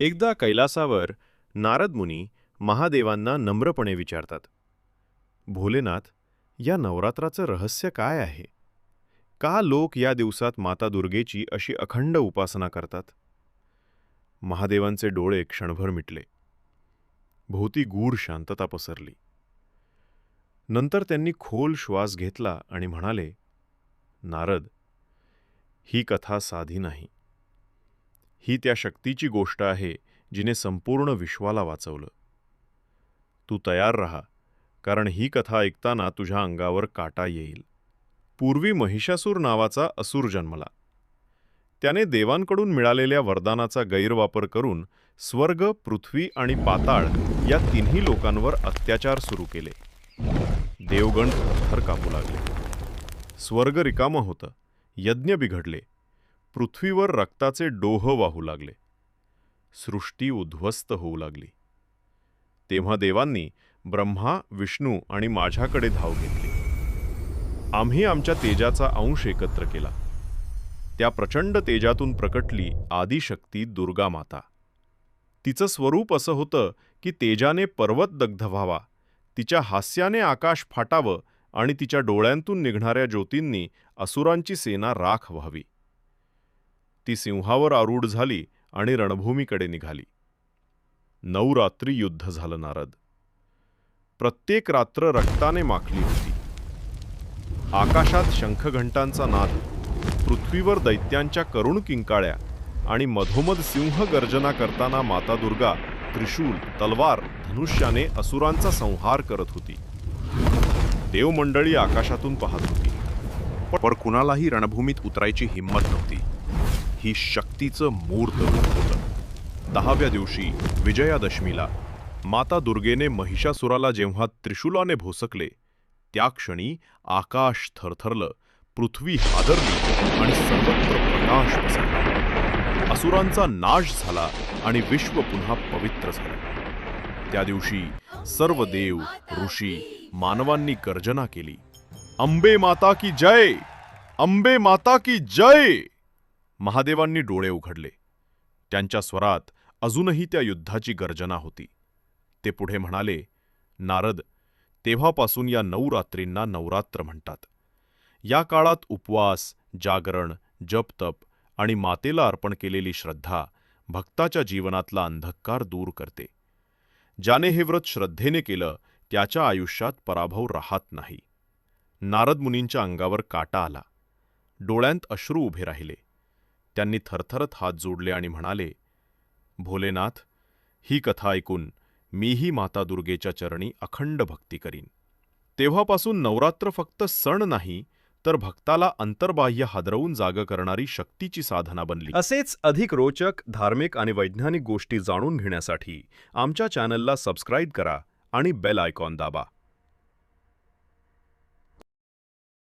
एकदा कैलासावर नारद मुनी महादेवांना नम्रपणे विचारतात भोलेनाथ या नवरात्राचं रहस्य काय आहे? का लोक या दिवसात माता दुर्गेची अशी अखंड उपासना करतात? महादेवांचे डोळे क्षणभर मिटले. भोवती गूढ शांतता पसरली. नंतर त्यांनी खोल श्वास घेतला आणि म्हणाले नारद ही कथा साधी नाही. ही त्या शक्तीची गोष्ट आहे जिने संपूर्ण विश्वाला वाचवलं. तू तयार राहा कारण ही कथा ऐकताना तुझ्या अंगावर काटा येईल. पूर्वी महिषासूर नावाचा असुर जन्मला. त्याने देवांकडून मिळालेल्या वरदानाचा गैरवापर करून स्वर्ग पृथ्वी आणि पाताळ या तिन्ही लोकांवर अत्याचार सुरू केले. देवगण थर कापू लागले. स्वर्ग रिकामं होतं. यज्ञ बिघडले. पृथ्वीवर रक्ताचे डोह वाहू लागले. सृष्टी उद्ध्वस्त होऊ लागली. तेव्हा देवांनी ब्रह्मा विष्णू आणि माझ्याकडे धाव घेतली. आम्ही आमच्या तेजाचा अंश एकत्र केला. त्या प्रचंड तेजातून प्रकटली आदिशक्ती दुर्गा माता. तिचं स्वरूप असं होतं की तेजाने पर्वत दग्ध व्हावा तिच्या हास्याने आकाश फाटावं आणि तिच्या डोळ्यांतून निघणाऱ्या ज्योतींनी असुरांची सेना राख व्हावी. ती सिंहावर आरूढ झाली आणि रणभूमीकडे निघाली. नऊ रात्री युद्ध झालं नारद. प्रत्येक रात्र रक्ताने माखली होती. आकाशात शंखघंटांचा नाद पृथ्वीवर दैत्यांच्या करुण किंकाळ्या आणि मधोमध सिंह गर्जना करताना माता दुर्गा त्रिशूल तलवार धनुष्याने असुरांचा संहार करत होती. देवमंडळी आकाशातून पाहत होती. पण- पण कुणालाही रणभूमीत उतरायची हिंमत नव्हती. ही शक्तीचं मूर्त रूप होतं. दहाव्या दिवशी विजयादशमीला माता दुर्गेने महिषासुराला जेव्हा त्रिशूलाने भोसकले त्या क्षणी आकाश थरथरलं पृथ्वी हादरली आणि सर्वत्र प्रकाश पसरला. असुरांचा नाश झाला आणि विश्व पुन्हा पवित्र झालं. त्या दिवशी सर्व देव ऋषी मानवांनी गर्जना केली. अंबे माता की जय! अंबे माता की जय! महादेवांनी डोळे उघडले. त्यांच्या स्वरात अजूनही त्या युद्धाची गर्जना होती. ते पुढे म्हणाले नारद तेव्हापासून या नऊ रात्रींना नवरात्र म्हणतात. या काळात उपवास जागरण जपतप आणि मातेला अर्पण केलेली श्रद्धा भक्ताच्या जीवनातला अंधकार दूर करते. ज्याने हे व्रत श्रद्धेने केलं त्याच्या आयुष्यात पराभव राहत नाही. नारद मुनींच्या अंगावर काटा आला. डोळ्यांत अश्रू उभे राहिले. त्यांनी थरथरत हात जोडले आणि म्हणाले भोलेनाथ ही कथा ऐकून मीही माता दुर्गेच्या चरणी अखंड भक्ती करीन. तेव्हापासून नवरात्र फक्त सण नाही तर भक्ताला अंतर्बाह्य हादरवून जाग करणारी शक्तीची साधना बनली. असेच अधिक रोचक धार्मिक आणि वैज्ञानिक गोष्टी जाणून घेण्यासाठी आमच्या चॅनलला सबस्क्राईब करा आणि बेल आयकॉन दाबा.